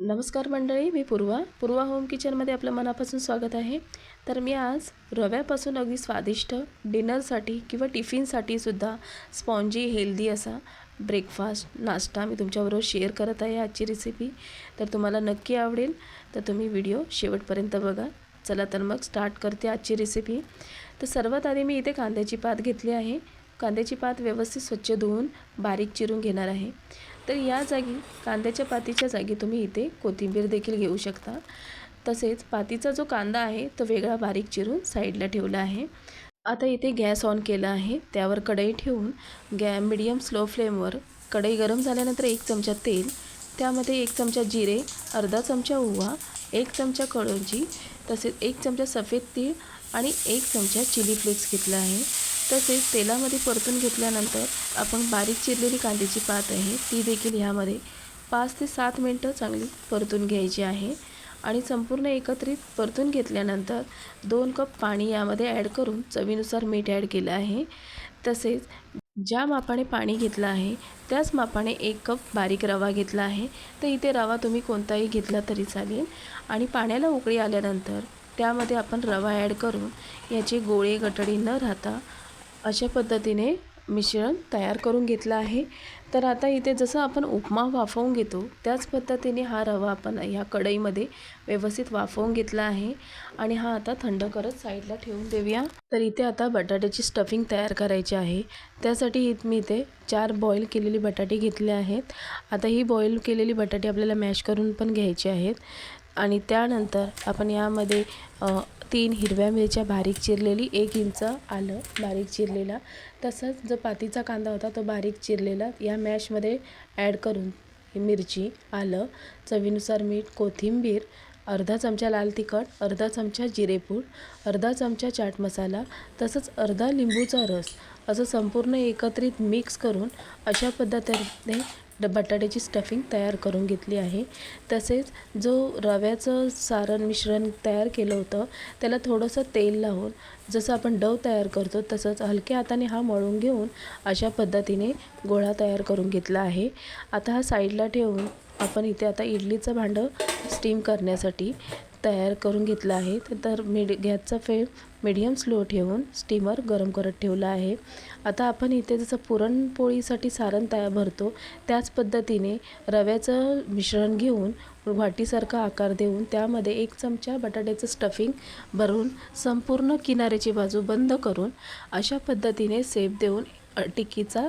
नमस्कार मंडळी मी पूर्वा. पूर्वा होम किचनमध्ये आपलं मनापासून स्वागत आहे. तर मी आज रव्यापासून अगदी स्वादिष्ट डिनरसाठी किंवा टिफिनसाठी सुद्धा स्पॉन्जी हेल्दी असा ब्रेकफास्ट नाश्ता मी तुमच्याबरोबर शेअर करत आहे आजची रेसिपी तर तुम्हाला नक्की आवडेल तर तुम्ही व्हिडिओ शेवटपर्यंत बघा. चला तर मग स्टार्ट करते आजची रेसिपी तर सर्वात आधी मी इथे कांद्याची पात घेतली आहे. कांद्याची पात व्यवस्थित स्वच्छ धुवून बारीक चिरून घेणार आहे. तर या जागी कांद्याच्या पातीच्या जागी तुम्ही इथे कोथिंबीर देखील घेऊ शकता. तसेच पातीचा जो कांदा आहे तो वेगळा बारीक चिरून साईडला ठेवला आहे. आता इथे गॅस ऑन केला आहे. त्यावर कढई ठेवून गॅ मिडियम स्लो फ्लेमवर कढई गरम झाल्यानंतर एक चमचा तेल त्यामध्ये एक चमचा जिरे अर्धा चमचा ओवा एक चमचा कळोजी तसेच एक चमचा सफेद तीळ आणि एक चमचा चिली फ्लेक्स घेतला आहे. तसेच तेलामध्ये परतून घेतल्यानंतर आपण बारीक चिरलेली कांद्याची पात आहे ती देखील ह्यामध्ये पाच ते सात मिनटं चांगली परतून घ्यायची आहे. आणि संपूर्ण एकत्रित परतून घेतल्यानंतर दोन कप पाणी यामध्ये ॲड करून चवीनुसार मीठ ॲड केलं आहे. तसेच ज्या मापाने पाणी घेतलं आहे त्याच मापाने एक कप बारीक रवा घेतला आहे. तर इथे रवा तुम्ही कोणताही घेतला तरी चालेल. आणि पाण्याला उकळी आल्यानंतर त्यामध्ये आपण रवा ॲड करून याचे गोळे गटडी न राहता अशा पद्धतीने मिश्रण तयार करून घेतलं आहे. तर आता इथे जसं आपण उपमा वाफवून घेतो त्याच पद्धतीने हा रवा आपण ह्या कढईमध्ये व्यवस्थित वाफवून घेतला आहे. आणि हा आता थंड करत साईडला ठेवून देऊया. तर इथे आता बटाट्याची स्टफिंग तयार करायची आहे. त्यासाठी मी इथे चार बॉईल केलेली बटाटे घेतले आहेत. आता ही बॉईल केलेली बटाटे आपल्याला मॅश करून पण घ्यायची आहेत. आणि त्यानंतर आपण यामध्ये तीन हिरव्या मिरच्या बारीक चिरलेली एक इंच आलं बारीक चिरलेला. तसंच जो पातीचा कांदा होता तो बारीक चिरलेला. या मॅशमध्ये ॲड करून मिरची आलं. चवीनुसार मीठ कोथिंबीर अर्धा चमचा लाल तिखट अर्धा चमचा जिरेपूड अर्धा चमचा चाट मसाला तसंच अर्धा लिंबूचा रस. असं संपूर्ण एकत्रित मिक्स करून अशा पद्धतीने बटाट्याची स्टफिंग तयार करून घेतली आहे. तसेच जो रव्याचं सारण मिश्रण तयार केलं होतं त्याला थोडंसं तेल लावून जसं आपण डव तयार करतो तसंच हलक्या हाताने हा मळून घेऊन अशा पद्धतीने गोळा तयार करून घेतला आहे. आता हा साईडला ठेवून आपण इथे आता इडलीचं भांडं स्टीम करण्यासाठी तयार करून घेतलं आहे. तर मिड गॅसचा फ्लेम मिडियम स्लो ठेवून स्टीमर गरम करत ठेवला आहे. आता आपण इथे जसं पुरणपोळीसाठी सारण तयार भरतो त्याच पद्धतीने रव्याचं मिश्रण घेऊन वाटीसारखा आकार देऊन त्यामध्ये एक चमचा बटाट्याचं स्टफिंग भरून संपूर्ण किनाऱ्याची बाजू बंद करून अशा पद्धतीने सेप देऊन टिक्कीचा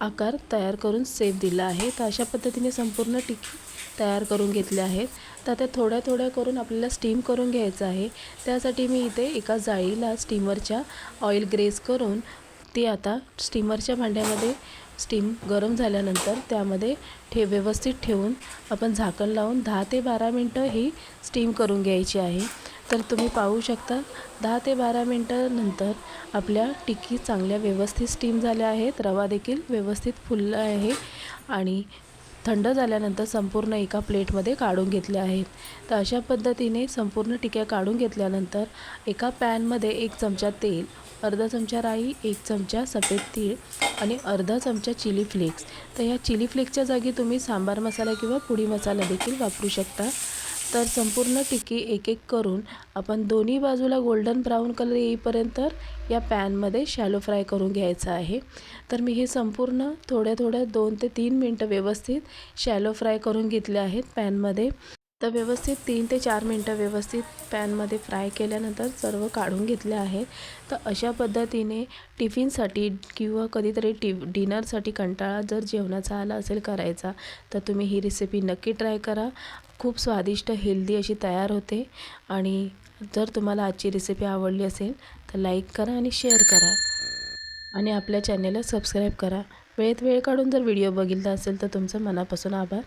आकार तयार करून सेप दिला आहे. तर अशा पद्धतीने संपूर्ण टिक्की तयार करून घेतले आहेत. तर त्या थोड्या थोड्या करून आपल्याला स्टीम करून घ्यायचं आहे. त्यासाठी मी इथे एका जाळीला स्टीमरच्या ऑइल ग्रेस करून ती आता स्टीमरच्या भांड्यामध्ये स्टीम गरम झाल्यानंतर त्यामध्ये ठे व्यवस्थित ठेवून आपण झाकण लावून दहा ते बारा मिनटं ही स्टीम करून घ्यायची आहे. तर तुम्ही पाहू शकता दहा ते बारा मिनटानंतर आपल्या टिक्की चांगल्या व्यवस्थित स्टीम झाल्या आहेत रवा देखील व्यवस्थित फुलला आहे आणि थंड झाल्यानंतर संपूर्ण एका प्लेटमध्ये काढून घेतले आहेत. तर अशा पद्धतीने संपूर्ण टिक्या काढून घेतल्यानंतर एका पॅनमध्ये एक चमचा तेल अर्धा चमचा राई एक चमचा सफेद तीळ आणि अर्धा चमचा चिली फ्लेक्स. तर ह्या चिली फ्लेक्सच्या जागी तुम्ही सांबार मसाला किंवा पुडी मसाला देखील वापरू शकता. तर संपूर्ण टिक्की एक एक करून आपण दोन्ही बाजूला गोल्डन ब्राऊन कलर येईपर्यंत या पॅनमध्ये शॅलो फ्राय करून घ्यायचं आहे. तर मी हे संपूर्ण थोड्या थोड्या दोन ते तीन मिनटं व्यवस्थित शॅलो फ्राय करून घेतले आहेत पॅनमध्ये तर व्यवस्थित तीन ते चार मिनटं व्यवस्थित पॅनमध्ये फ्राय केल्यानंतर सर्व काढून घेतले आहे. तर अशा पद्धतीने टिफिनसाठी किंवा कधीतरी टि डिनरसाठी कंटाळा जर जेवणाचा आला असेल करायचा तर तुम्ही ही रेसिपी नक्की ट्राय करा. खूप स्वादिष्ट हेल्दी अशी तयार होते. आणि जर तुम्हाला आजची रेसिपी आवडली असेल तर लाईक करा आणि शेअर करा. आणि आपल्या चॅनेलला सबस्क्राईब करा. वेळेत वेळ काढून जर व्हिडिओ बघितला असेल तर तुमचं मनापासून आभार.